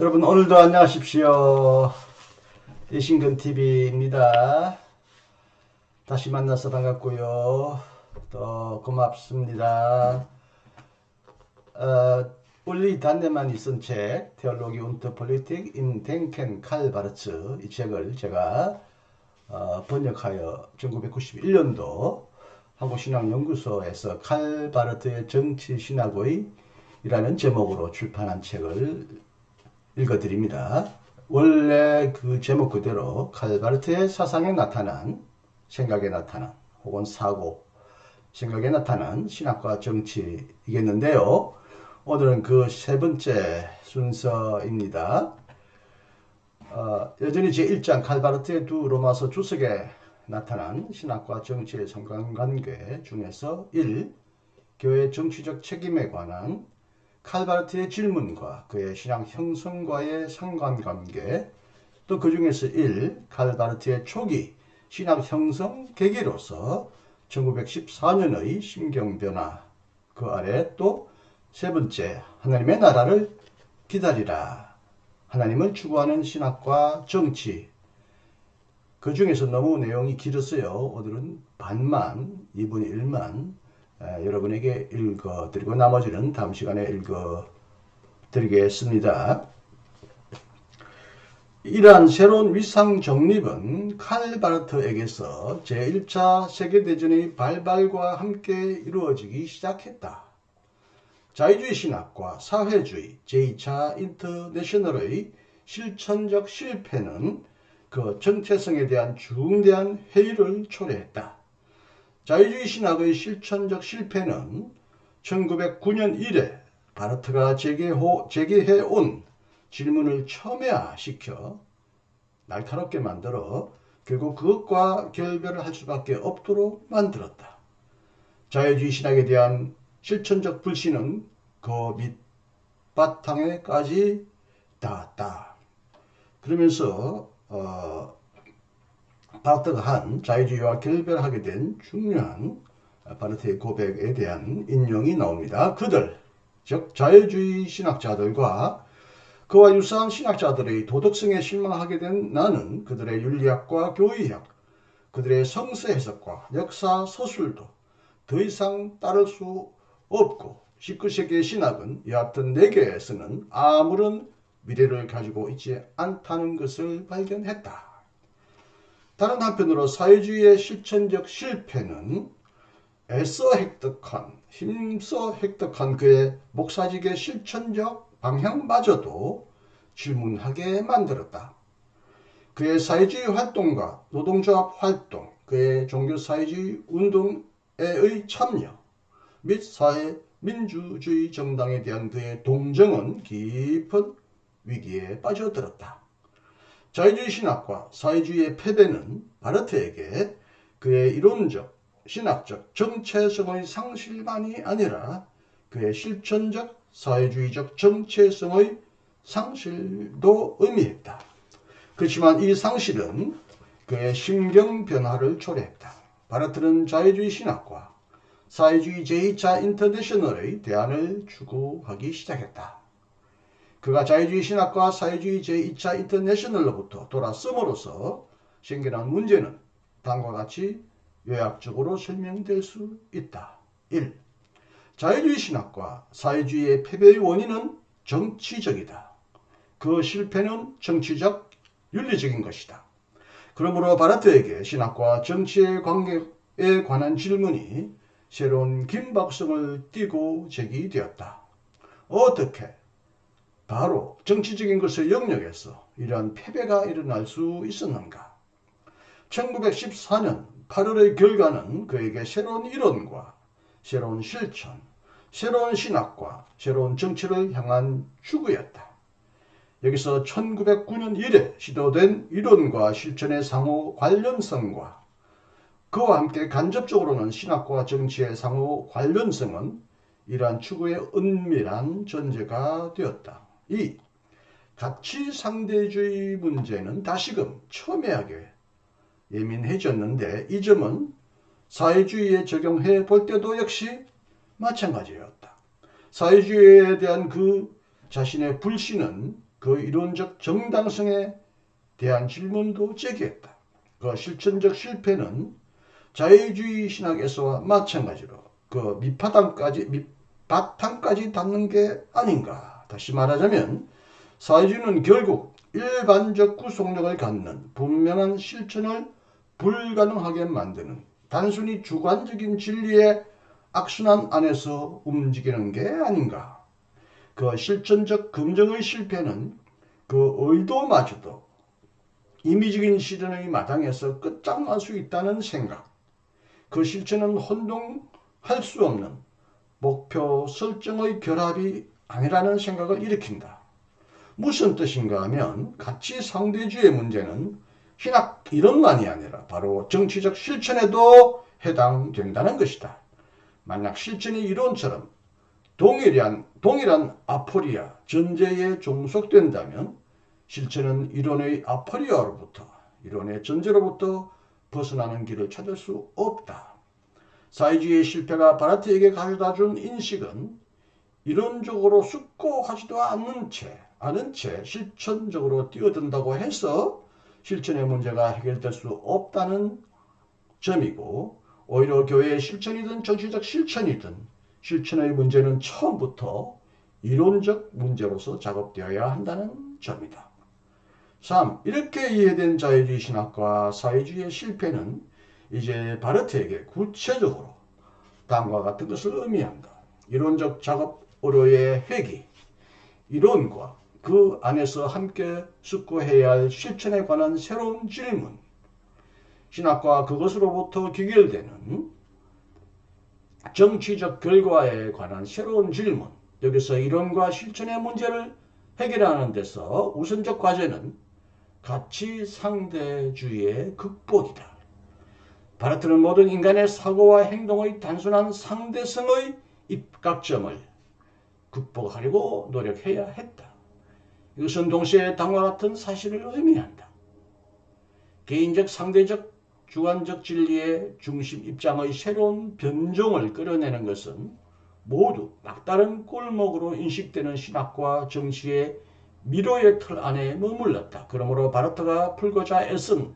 여러분 오늘도 안녕하십시오. 이신근 TV입니다. 다시 만나서 반갑고요. 또 고맙습니다. 어, 원리 단내만 있은 책 테올로기 운터 폴리틱 인 댕켄 칼 바르츠 이 책을 제가 어, 번역하여 1991년도 한국신학연구소에서 칼 바르트의 정치신학의 이라는 제목으로 출판한 책을 읽어드립니다. 원래 그 제목 그대로 칼바르트의 사상에 나타난 생각에 나타난 혹은 사고 생각에 나타난 신학과 정치이겠는데요. 오늘은 그 세 번째 순서입니다. 어, 여전히 제1장 칼바르트의 두 로마서 주석에 나타난 신학과 정치의 상관관계 중에서 1. 교회 정치적 책임에 관한 칼바르트의 질문과 그의 신앙 형성과의 상관관계 또 그 중에서 1. 칼바르트의 초기 신앙 형성 계기로서 1914년의 심경 변화 그 아래 또 세 번째 하나님의 나라를 기다리라 하나님을 추구하는 신학과 정치 그 중에서 너무 내용이 길었어요. 오늘은 반만 2분의 1만 여러분에게 읽어드리고 나머지는 다음 시간에 읽어드리겠습니다. 이러한 새로운 위상 정립은 칼바르트에게서 제1차 세계대전의 발발과 함께 이루어지기 시작했다. 자유주의 신학과 사회주의 제2차 인터내셔널의 실천적 실패는 그 정체성에 대한 중대한 회의를 초래했다. 자유주의 신학의 실천적 실패는 1909년 이래 바르트가 제기해 온 질문을 첨예화시켜 날카롭게 만들어 결국 그것과 결별을 할 수밖에 없도록 만들었다. 자유주의 신학에 대한 실천적 불신은 그 밑바탕에까지 닿았다. 그러면서 어, 바르트가 한 자유주의와 결별하게 된 중요한 바르트의 고백에 대한 인용이 나옵니다. 그들, 즉 자유주의 신학자들과 그와 유사한 신학자들의 도덕성에 실망하게 된 나는 그들의 윤리학과 교의학, 그들의 성서 해석과 역사 서술도 더 이상 따를 수 없고 19세기의 신학은 여하튼 내게에서는 아무런 미래를 가지고 있지 않다는 것을 발견했다. 다른 한편으로 사회주의의 실천적 실패는 애써 획득한, 힘써 획득한 그의 목사직의 실천적 방향마저도 질문하게 만들었다. 그의 사회주의 활동과 노동조합 활동, 그의 종교사회주의 운동에의 참여 및 사회 민주주의 정당에 대한 그의 동정은 깊은 위기에 빠져들었다. 자유주의 신학과 사회주의의 패배는 바르트에게 그의 이론적, 신학적, 정체성의 상실만이 아니라 그의 실천적, 사회주의적 정체성의 상실도 의미했다. 그렇지만 이 상실은 그의 심경 변화를 초래했다. 바르트는 자유주의 신학과 사회주의 제2차 인터내셔널의 대안을 추구하기 시작했다. 그가 자유주의 신학과 사회주의 제2차 인터내셔널로부터 돌아섬으로써 생겨난 문제는 다음과 같이 요약적으로 설명될 수 있다. 1. 자유주의 신학과 사회주의의 패배의 원인은 정치적이다. 그 실패는 정치적, 윤리적인 것이다. 그러므로 바르트에게 신학과 정치의 관계에 관한 질문이 새로운 긴박성을 띠고 제기되었다. 어떻게 바로 정치적인 것을 영역에서 이러한 패배가 일어날 수 있었는가? 1914년 8월의 결과는 그에게 새로운 이론과 새로운 실천, 새로운 신학과 새로운 정치를 향한 추구였다. 여기서 1909년 이래 시도된 이론과 실천의 상호 관련성과 그와 함께 간접적으로는 신학과 정치의 상호 관련성은 이러한 추구의 은밀한 전제가 되었다. 2. 가치 상대주의 문제는 다시금 첨예하게 예민해졌는데 이 점은 사회주의에 적용해 볼 때도 역시 마찬가지였다. 사회주의에 대한 그 자신의 불신은 그 이론적 정당성에 대한 질문도 제기했다. 그 실천적 실패는 자유주의 신학에서와 마찬가지로 그 밑바탕까지 밑바탕까지 닿는 게 아닌가. 다시 말하자면 사회주의는 결국 일반적 구속력을 갖는 분명한 실천을 불가능하게 만드는 단순히 주관적인 진리의 악순환 안에서 움직이는 게 아닌가. 그 실천적 긍정의 실패는 그 의도마저도 임의적인 실현의 마당에서 끝장날 수 있다는 생각. 그 실천은 혼동할 수 없는 목표 설정의 결합이 아니라는 생각을 일으킨다. 무슨 뜻인가 하면 가치 상대주의 문제는 신학 이론만이 아니라 바로 정치적 실천에도 해당된다는 것이다. 만약 실천이 이론처럼 동일한, 동일한 아포리아 전제에 종속된다면 실천은 이론의 아포리아로부터 이론의 전제로부터 벗어나는 길을 찾을 수 없다. 사회주의의 실패가 바라트에게 가져다 준 인식은 이론적으로 숙고하지도 않는 채, 않은 채 실천적으로 뛰어든다고 해서 실천의 문제가 해결될 수 없다는 점이고 오히려 교회의 실천이든 정치적 실천이든 실천의 문제는 처음부터 이론적 문제로서 작업되어야 한다는 점이다. 3. 이렇게 이해된 자유주의 신학과 사회주의의 실패는 이제 바르트에게 구체적으로 다음과 같은 것을 의미한다. 이론적 작업 으로의 회기, 이론과 그 안에서 함께 숙고해야 할 실천에 관한 새로운 질문, 신학과 그것으로부터 귀결되는 정치적 결과에 관한 새로운 질문, 여기서 이론과 실천의 문제를 해결하는 데서 우선적 과제는 가치 상대주의의 극복이다. 바르트는 모든 인간의 사고와 행동의 단순한 상대성의 입각점을 극복하려고 노력해야 했다. 이것은 동시에 다음과 같은 사실을 의미한다. 개인적, 상대적, 주관적 진리의 중심 입장의 새로운 변종을 끌어내는 것은 모두 막다른 꼴목으로 인식되는 신학과 정치의 미로의 틀 안에 머물렀다. 그러므로 바르트가 풀고자 애쓴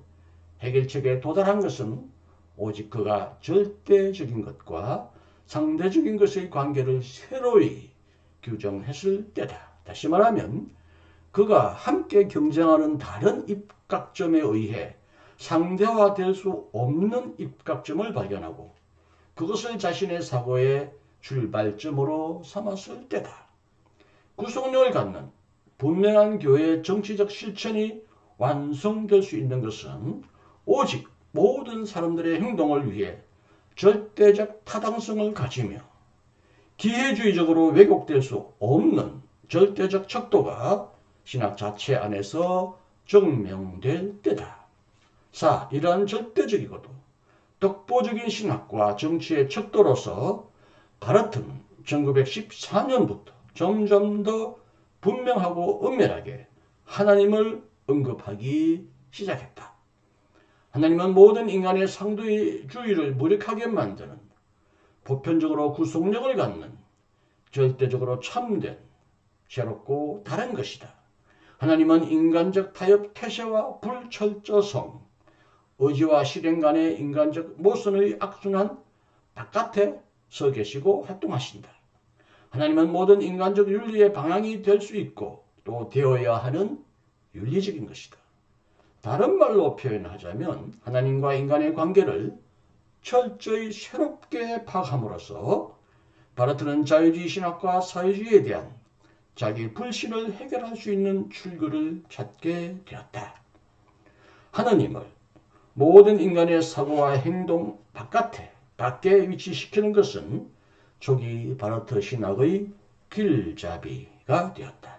해결책에 도달한 것은 오직 그가 절대적인 것과 상대적인 것의 관계를 새로이 규정했을 때다. 다시 말하면 그가 함께 경쟁하는 다른 입각점에 의해 상대화될 수 없는 입각점을 발견하고 그것을 자신의 사고의 출발점으로 삼았을 때다. 구속력을 갖는 분명한 교회의 정치적 실천이 완성될 수 있는 것은 오직 모든 사람들의 행동을 위해 절대적 타당성을 가지며 기회주의적으로 왜곡될 수 없는 절대적 척도가 신학 자체 안에서 증명될 때다. 4. 이러한 절대적이고도 독보적인 신학과 정치의 척도로서 바르트는 1914년부터 점점 더 분명하고 은밀하게 하나님을 언급하기 시작했다. 하나님은 모든 인간의 상대주의를 무력하게 만드는 보편적으로 구속력을 갖는 절대적으로 참된 새롭고 다른 것이다. 하나님은 인간적 타협 태세와 불철저성, 의지와 실행 간의 인간적 모순의 악순환 바깥에 서 계시고 활동하신다. 하나님은 모든 인간적 윤리의 방향이 될 수 있고 또 되어야 하는 윤리적인 것이다. 다른 말로 표현하자면 하나님과 인간의 관계를 철저히 새롭게 파악함으로써 바르트는 자유주의 신학과 사회주의에 대한 자기 불신을 해결할 수 있는 출구를 찾게 되었다. 하나님을 모든 인간의 사고와 행동 바깥에 밖에 위치시키는 것은 초기 바르트 신학의 길잡이가 되었다.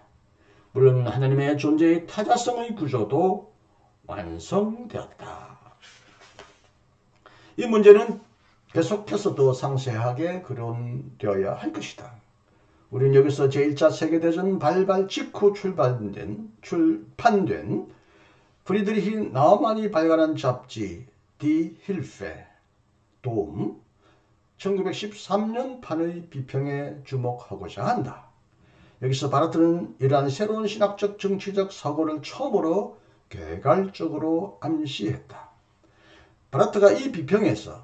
물론 하나님의 존재의 타자성의 구조도 완성되었다. 이 문제는 계속해서 더 상세하게 거론되어야 할 것이다. 우리는 여기서 제1차 세계대전 발발 직후 출발된, 출판된 프리드리히 나우만이 발간한 잡지 디 힐페 도움 1913년 판의 비평에 주목하고자 한다. 여기서 바르트는 이러한 새로운 신학적 정치적 사고를 처음으로 개괄적으로 암시했다. 바르트가 이 비평에서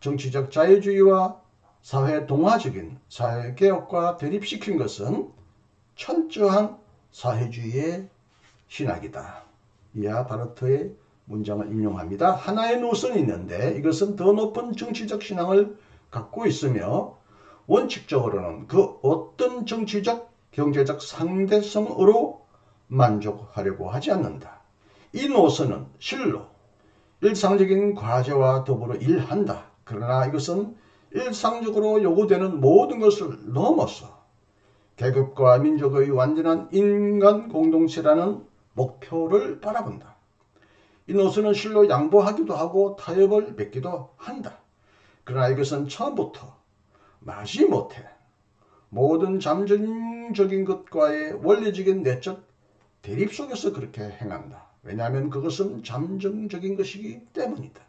정치적 자유주의와 사회 동화적인 사회개혁과 대립시킨 것은 철저한 사회주의의 신학이다. 이하 바르트의 문장을 인용합니다. 하나의 노선이 있는데 이것은 더 높은 정치적 신앙을 갖고 있으며 원칙적으로는 그 어떤 정치적 경제적 상대성으로 만족하려고 하지 않는다. 이 노선은 실로 일상적인 과제와 더불어 일한다. 그러나 이것은 일상적으로 요구되는 모든 것을 넘어서 계급과 민족의 완전한 인간 공동체라는 목표를 바라본다. 이 노선은 실로 양보하기도 하고 타협을 맺기도 한다. 그러나 이것은 처음부터 마지 못해 모든 잠정적인 것과의 원리적인 내적 대립 속에서 그렇게 행한다. 왜냐하면 그것은 잠정적인 것이기 때문이다.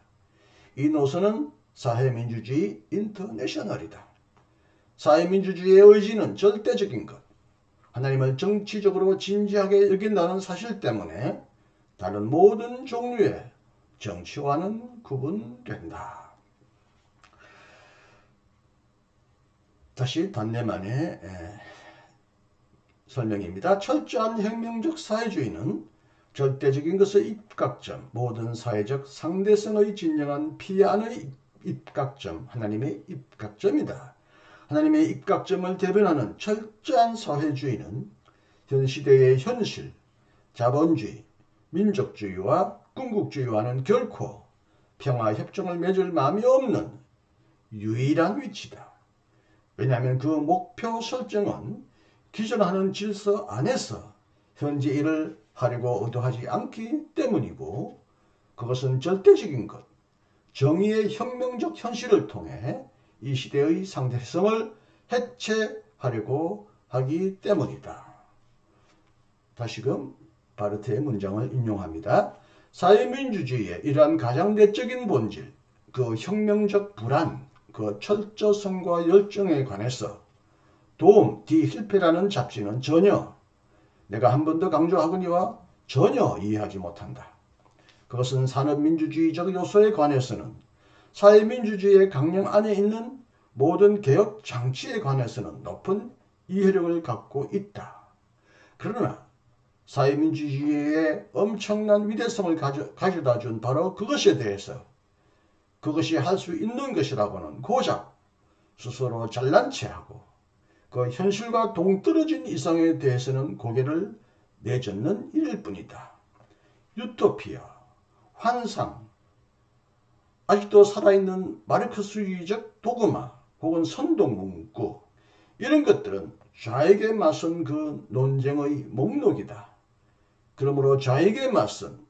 이 노선은 사회민주주의 인터내셔널이다. 사회민주주의의 의지는 절대적인 것, 하나님을 정치적으로 진지하게 여긴다는 사실 때문에 다른 모든 종류의 정치와는 구분된다. 다시 단내만의 설명입니다. 철저한 혁명적 사회주의는 절대적인 것의 입각점, 모든 사회적 상대성의 진정한 피안의 입각점, 하나님의 입각점이다. 하나님의 입각점을 대변하는 철저한 사회주의는 현 시대의 현실, 자본주의, 민족주의와 군국주의와는 결코 평화 협정을 맺을 마음이 없는 유일한 위치다. 왜냐하면 그 목표 설정은 기존하는 질서 안에서 현재 일을 하려고 의도하지 않기 때문이고 그것은 절대적인 것, 정의의 혁명적 현실을 통해 이 시대의 상대성을 해체하려고 하기 때문이다. 다시금 바르트의 문장을 인용합니다. 사회민주주의의 이러한 가장 내적인 본질, 그 혁명적 불안, 그 철저성과 열정에 관해서 도움 디 힐페라는 잡지는 전혀 내가 한 번 더 강조하거니와 전혀 이해하지 못한다. 그것은 산업민주주의적 요소에 관해서는 사회민주주의의 강령 안에 있는 모든 개혁 장치에 관해서는 높은 이해력을 갖고 있다. 그러나 사회민주주의의 엄청난 위대성을 가져, 가져다 준 바로 그것에 대해서 그것이 할 수 있는 것이라고는 고작 스스로 잘난 체하고 그 현실과 동떨어진 이상에 대해서는 고개를 내젓는 일일 뿐이다. 유토피아, 환상, 아직도 살아있는 마르크스주의적 도그마 혹은 선동 문구 이런 것들은 좌에게 맞선 그 논쟁의 목록이다. 그러므로 좌에게 맞선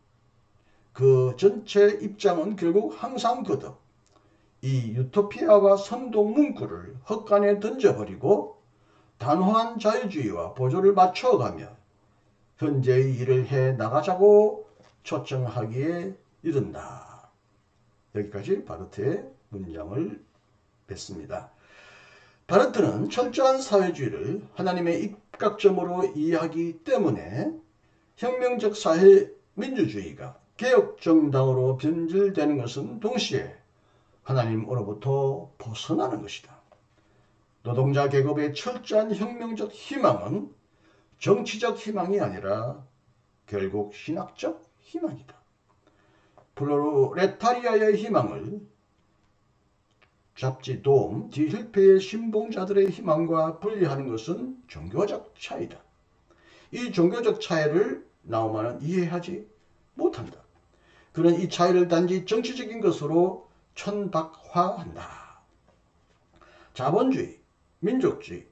그 전체 입장은 결국 항상 거듭 이 유토피아와 선동 문구를 헛간에 던져버리고 단호한 자유주의와 보조를 맞춰가며 현재의 일을 해 나가자고 초청하기에 이른다. 여기까지 바르트의 문장을 뺐습니다. 바르트는 철저한 사회주의를 하나님의 입각점으로 이해하기 때문에 혁명적 사회 민주주의가 개혁정당으로 변질되는 것은 동시에 하나님으로부터 벗어나는 것이다. 노동자 계급의 철저한 혁명적 희망은 정치적 희망이 아니라 결국 신학적 희망이다. 플로레타리아의 희망을 잡지 도움 디힐페의 신봉자들의 희망과 분리하는 것은 종교적 차이다. 이 종교적 차이를 나오마는 이해하지 못한다. 그는 이 차이를 단지 정치적인 것으로 천박화한다. 자본주의, 민족주의,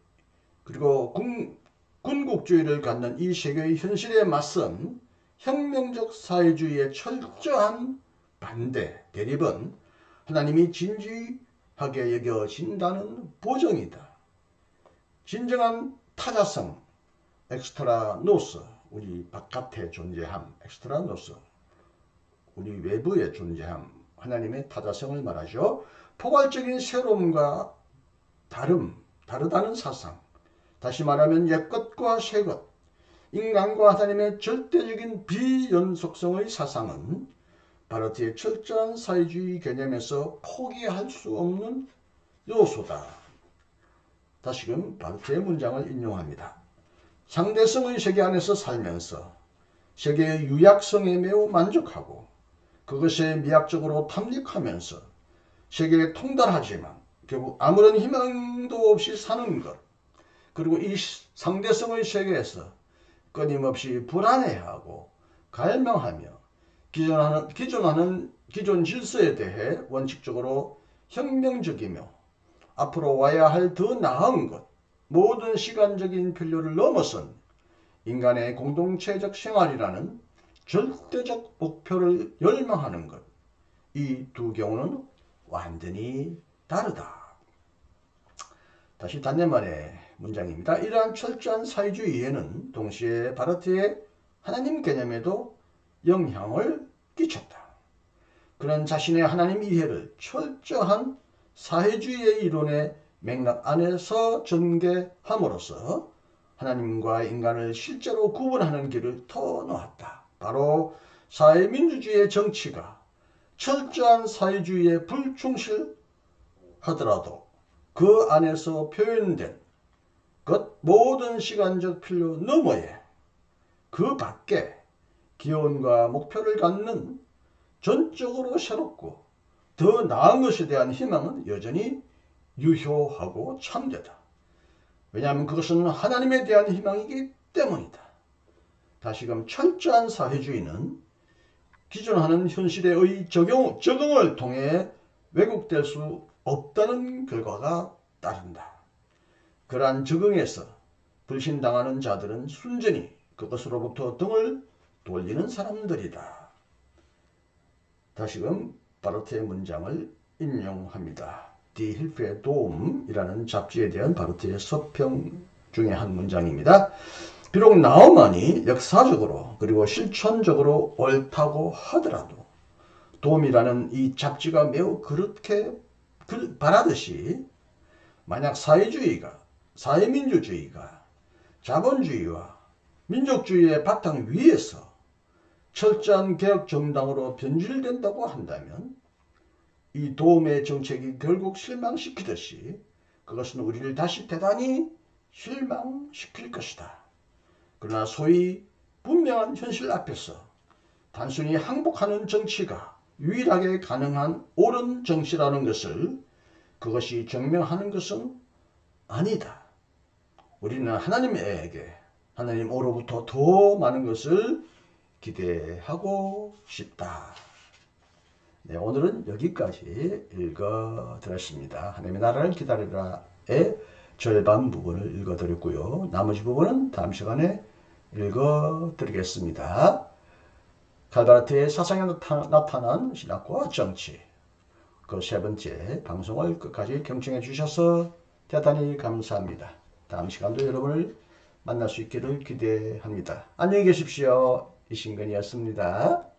그리고 군, 군국주의를 갖는 이 세계의 현실에 맞선 혁명적 사회주의의 철저한 반대, 대립은 하나님이 진지하게 여겨진다는 보정이다. 진정한 타자성, 엑스트라 노스, 우리 바깥에 존재함, 엑스트라 노스, 우리 외부에 존재함, 하나님의 타자성을 말하죠. 포괄적인 새로움과 다름, 다르다는 사상, 다시 말하면 옛것과 새것, 인간과 하나님의 절대적인 비연속성의 사상은 바르트의 철저한 사회주의 개념에서 포기할 수 없는 요소다. 다시금 바르트의 문장을 인용합니다. 상대성의 세계 안에서 살면서 세계의 유약성에 매우 만족하고 그것에 미학적으로 탐닉하면서 세계에 통달하지만 결국 아무런 희망 도 없이 사는 것 그리고 이 상대성의 세계에서 끊임없이 불안해하고 갈망하며 기존하는, 기존하는 기존 질서에 대해 원칙적으로 혁명적이며 앞으로 와야 할 더 나은 것 모든 시간적인 필요를 넘어선 인간의 공동체적 생활이라는 절대적 목표를 열망하는 것. 이 두 경우는 완전히 다르다. 다시 단내말의 문장입니다. 이러한 철저한 사회주의에는 동시에 바르트의 하나님 개념에도 영향을 끼쳤다. 그런 자신의 하나님 이해를 철저한 사회주의의 이론의 맥락 안에서 전개함으로써 하나님과 인간을 실제로 구분하는 길을 터놓았다. 바로 사회민주주의의 정치가 철저한 사회주의에 불충실하더라도 그 안에서 표현된 것 모든 시간적 필요 너머에 그 밖에 기원과 목표를 갖는 전적으로 새롭고 더 나은 것에 대한 희망은 여전히 유효하고 참되다. 왜냐하면 그것은 하나님에 대한 희망이기 때문이다. 다시금 철저한 사회주의는 기존하는 현실의 적용, 적응을 통해 왜곡될 수 없다는 결과가 따른다. 그러한 적응에서 불신당하는 자들은 순전히 그것으로부터 등을 돌리는 사람들이다. 다시금 바르트의 문장을 인용합니다. 디 힐프의 도움이라는 잡지에 대한 바르트의 서평 중에 한 문장입니다. 비록 나우만이 역사적으로 그리고 실천적으로 옳다고 하더라도 도움이라는 이 잡지가 매우 그렇게 바라듯이 만약 사회주의가 사회민주주의가 자본주의와 민족주의의 바탕 위에서 철저한 개혁 정당으로 변질된다고 한다면 이 도움의 정책이 결국 실망시키듯이 그것은 우리를 다시 대단히 실망시킬 것이다. 그러나 소위 분명한 현실 앞에서 단순히 항복하는 정치가 유일하게 가능한 옳은 정치라는 것을 그것이 증명하는 것은 아니다. 우리는 하나님에게 하나님으로부터 더 많은 것을 기대하고 싶다. 네, 오늘은 여기까지 읽어 드렸습니다. 하나님의 나라를 기다리라의 절반 부분을 읽어 드렸고요. 나머지 부분은 다음 시간에 읽어 드리겠습니다. 칼바르트의 사상에 나타난 신학과 정치 그 세 번째 방송을 끝까지 경청해 주셔서 대단히 감사합니다. 다음 시간도 여러분을 만날 수 있기를 기대합니다. 안녕히 계십시오. 이신근이었습니다.